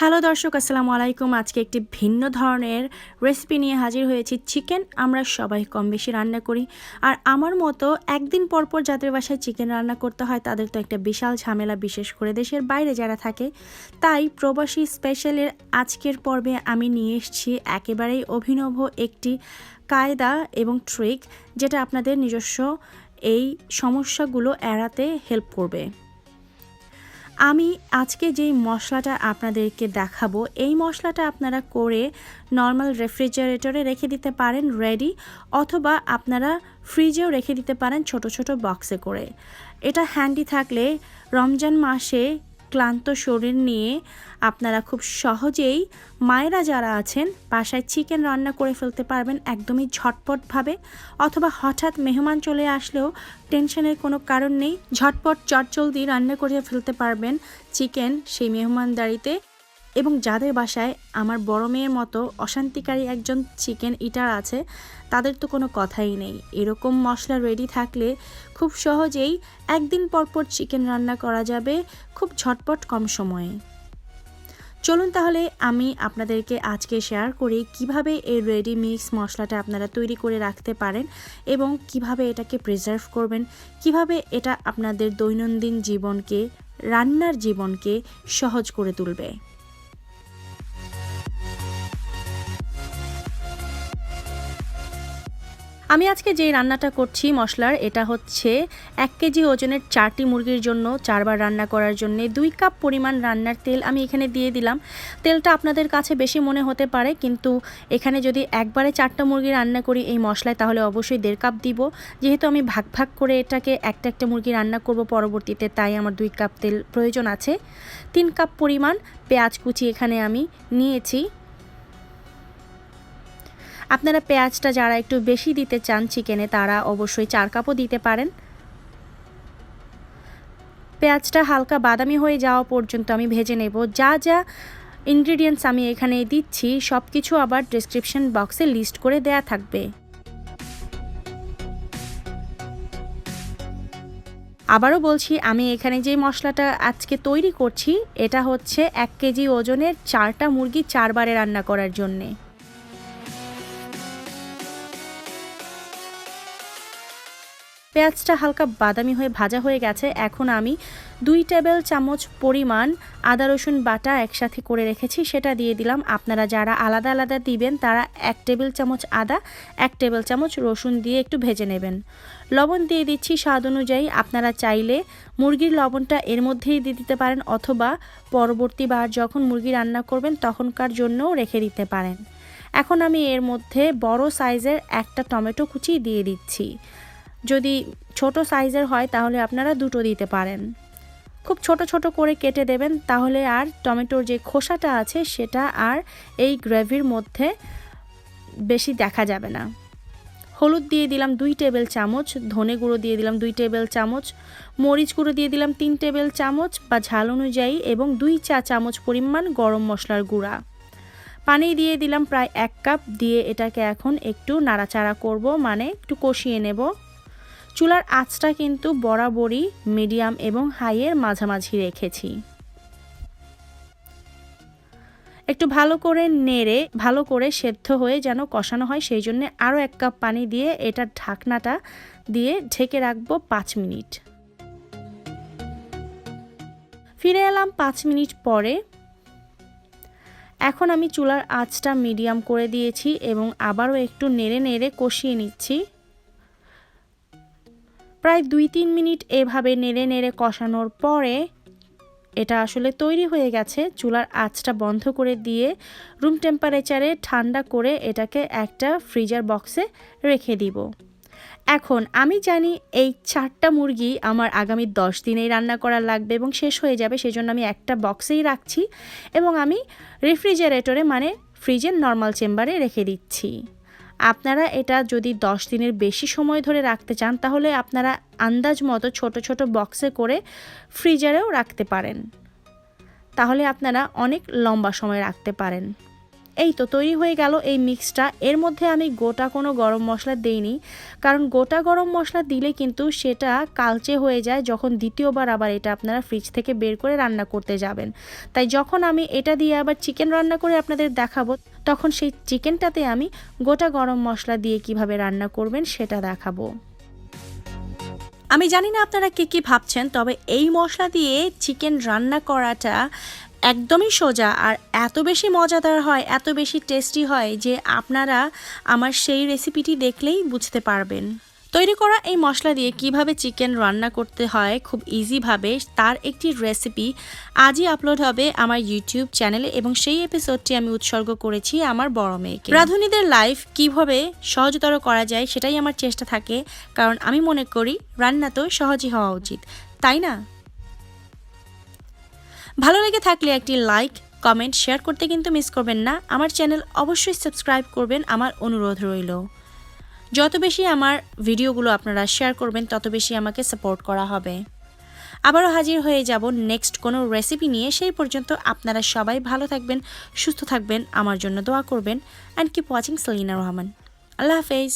Hello দর্শক, আসসালামু আলাইকুম। আজকে একটি ভিন্ন ধরনের রেসিপি নিয়ে হাজির হয়েছি। চিকেন আমরা সবাই কম বেশি রান্না করি। আর আমার মতো একদিন পর পর যাদের বাসায় চিকেন রান্না করতে হয়, তাদের তো একটা বিশাল ঝামেলা বিশেষ করে দেশের বাইরে যারা থাকে। তাই প্রবাসী স্পেশালের আজকের পর্বে আমি নিয়ে এসেছি একেবারেই অভিনব একটি কায়দা এবং ট্রিক যেটা আপনাদের নিজস্ব এই সমস্যাগুলো এড়াতে হেল্প করবে। আমি আজকে যেই মশলাটা আপনাদেরকে দেখাবো, এই মশলাটা আপনারা করে নর্মাল রেফ্রিজারেটরে রেখে দিতে পারেন রেডি অথবা আপনারা ফ্রিজেও রেখে দিতে পারেন ছোট ছোট বক্সে করে। এটা হ্যান্ডি থাকলে রমজান মাসে ক্লান্ত শরীর নিয়ে আপনারা খুব সহজেই মায়েরা যারা আছেন, বাসায় চিকেন রান্না করে ফেলতে পারবেন একদমই ঝটপটভাবে অথবা হঠাৎ মেহমান চলে আসলেও টেনশনের কোনো কারণ নেই। ঝটপট চটচলদি রান্না করে ফেলতে পারবেন চিকেন সেই মেহমানদারিতে। এবং যাদের বাসায় আমার বড় মেয়ের মতো অশান্তিকারী একজন চিকেন ইটার আছে, তাদের তো কোনো কথাই নেই। এরকম মশলা রেডি থাকলে খুব সহজেই একদিন পর পর চিকেন রান্না করা যাবে খুব ঝটপট কম সময়ে। চলুন তাহলে আমি আপনাদেরকে আজকে শেয়ার করি কীভাবে এই রেডি মিক্স মশলাটা আপনারা তৈরি করে রাখতে পারেন এবং কীভাবে এটাকে প্রিজার্ভ করবেন, কীভাবে এটা আপনাদের দৈনন্দিন জীবনকে, রান্নার জীবনকে সহজ করে তুলবে। আমি আজকে যে রান্নাটা করছি মশলার, এটা হচ্ছে এক কেজি ওজনের চারটি মুরগির জন্য চারবার রান্না করার জন্য দুই কাপ পরিমাণ রান্নার তেল আমি এখানে দিয়ে দিলাম। তেলটা আপনাদের কাছে বেশি মনে হতে পারে, কিন্তু এখানে যদি একবারে চারটা মুরগি রান্না করি এই মশলায়, তাহলে অবশ্যই দেড় কাপ দিব। যেহেতু আমি ভাগ ভাগ করে এটাকে একটা একটা মুরগি রান্না করব পরবর্তীতে, তাই আমার দুই কাপ তেল প্রয়োজন আছে। তিন কাপ পরিমাণ পেঁয়াজ কুচি এখানে আমি নিয়েছি। আপনারা পেঁয়াজটা যারা একটু বেশি দিতে চান চিকেনে, তারা অবশ্যই চার কাপও দিতে পারেন। পেঁয়াজটা হালকা বাদামি হয়ে যাওয়া পর্যন্ত আমি ভেজে নেব। যা যা ইনগ্রিডিয়েন্টস আমি এখানে দিচ্ছি সব কিছু আবার ডিসক্রিপশন বক্সে লিস্ট করে দেয়া থাকবে। আবারও বলছি, আমি এখানে যে মশলাটা আজকে তৈরি করছি, এটা হচ্ছে এক কেজি ওজনের চারটা মুরগি চারবারে রান্না করার জন্যে। পেঁয়াজটা হালকা বাদামি হয়ে ভাজা হয়ে গেছে। এখন আমি দুই টেবিল চামচ পরিমাণ আদা, রসুন বাটা একসাথে করে রেখেছি, সেটা দিয়ে দিলাম। আপনারা যারা আলাদা আলাদা দিবেন, তারা এক টেবিল চামচ আদা, এক টেবিল চামচ রসুন দিয়ে একটু ভেজে নেবেন। লবণ দিয়ে দিচ্ছি স্বাদ অনুযায়ী। আপনারা চাইলে মুরগির লবণটা এর মধ্যেই দিয়ে দিতে পারেন, অথবা পরবর্তীবার যখন মুরগি রান্না করবেন, তখনকার জন্যও রেখে দিতে পারেন। এখন আমি এর মধ্যে বড় সাইজের একটা টমেটো কুচি দিয়ে দিচ্ছি। যদি ছোট সাইজের হয় তাহলে আপনারা দুটো দিতে পারেন। খুব ছোট ছোট করে কেটে দেবেন, তাহলে আর টমেটোর যে খোসাটা আছে সেটা আর এই গ্রেভির মধ্যে বেশি দেখা যাবে না। হলুদ দিয়ে দিলাম দুই টেবিল চামচ, ধনে গুঁড়ো দিয়ে দিলাম দুই টেবিল চামচ, মরিচ গুঁড়ো দিয়ে দিলাম তিন টেবিল চামচ বা ঝাল অনুযায়ী এবং দুই চা চামচ পরিমাণ গরম মশলার গুঁড়া। পানি দিয়ে দিলাম প্রায় এক কাপ, দিয়ে এটাকে এখন একটু নাড়াচাড়া করব মানে একটু কষিয়ে নেব। চুলার আঁচটা কিন্তু বরাবরই মিডিয়াম এবং হাইয়ের মাঝামাঝি রেখেছি। একটু ভালো করে নেড়ে, ভালো করে সেদ্ধ হয়ে যেন কষানো হয়, সেই জন্য আরও এক কাপ পানি দিয়ে এটার ঢাকনাটা দিয়ে ঢেকে রাখব পাঁচ মিনিট। ফিরে এলাম পাঁচ মিনিট পরে। এখন আমি চুলার আঁচটা মিডিয়াম করে দিয়েছি এবং আবারও একটু নেড়ে নেড়ে কষিয়ে নিচ্ছি। প্রায় দুই তিন মিনিট এভাবে নেড়ে নেড়ে কষানোর পরে এটা আসলে তৈরি হয়ে গেছে। চুলার আঁচটা বন্ধ করে দিয়ে রুম টেম্পারেচারে ঠান্ডা করে এটাকে একটা ফ্রিজার বক্সে রেখে দিব। এখন আমি জানি এই চারটা মুরগি আমার আগামী দশ দিনেই রান্না করা লাগবে এবং শেষ হয়ে যাবে, সেজন্য আমি একটা বক্সেই রাখছি এবং আমি রেফ্রিজারেটরে মানে ফ্রিজের নর্মাল চেম্বারে রেখে দিচ্ছি। আপনারা এটা যদি দশ দিনের বেশি সময় ধরে রাখতে চান, তাহলে আপনারা আন্দাজ মতো ছোট ছোট বক্সে করে ফ্রিজারেও রাখতে পারেন। তাহলে আপনারা অনেক লম্বা সময় রাখতে পারেন। এই তো তৈরি হয়ে গেল এই মিক্সটা। এর মধ্যে আমি গোটা কোনো গরম মশলা দেইনি, কারণ গোটা গরম মশলা দিলে কিন্তু সেটা কালচে হয়ে যায় যখন দ্বিতীয়বার আবার এটা আপনারা ফ্রিজ থেকে বের করে রান্না করতে যাবেন। তাই যখন আমি এটা দিয়ে আবার চিকেন রান্না করে আপনাদের দেখাবো তখন সেই চিকেনটাতে আমি গোটা গরম মশলা দিয়ে কীভাবে রান্না করবেন সেটা দেখাবো। আমি জানি না আপনারা কী কী ভাবছেন, তবে এই মশলা দিয়ে চিকেন রান্না করাটা একদমই সোজা আর এত বেশি মজাদার হয়, এত বেশি টেস্টি হয় যে আপনারা আমার সেই রেসিপিটি দেখলেই বুঝতে পারবেন। তৈরি করা এই মশলা দিয়ে কীভাবে চিকেন রান্না করতে হয় খুব ইজিভাবে তার একটি রেসিপি আজই আপলোড হবে আমার ইউটিউব চ্যানেলে এবং সেই এপিসোডটি আমি উৎসর্গ করেছি আমার বড় মেয়েকে। রাঁধুনিদের লাইফ কীভাবে সহজতর করা যায় সেটাই আমার চেষ্টা থাকে, কারণ আমি মনে করি রান্না তো সহজই হওয়া উচিত, তাই না? ভালো লেগে থাকলে একটি লাইক কমেন্ট শেয়ার করতে কিন্তু মিস করবেন না। আমার চ্যানেল অবশ্যই সাবস্ক্রাইব করবেন, আমার অনুরোধ রইল। যত বেশি আমার ভিডিওগুলো আপনারা শেয়ার করবেন, তত বেশি আমাকে সাপোর্ট করা হবে। আবারও হাজির হয়ে যাব নেক্সট কোনো রেসিপি নিয়ে। সেই পর্যন্ত আপনারা সবাই ভালো থাকবেন, সুস্থ থাকবেন, আমার জন্য দোয়া করবেন। And keep watching Salina Rahman আল্লাহ হাফেজ।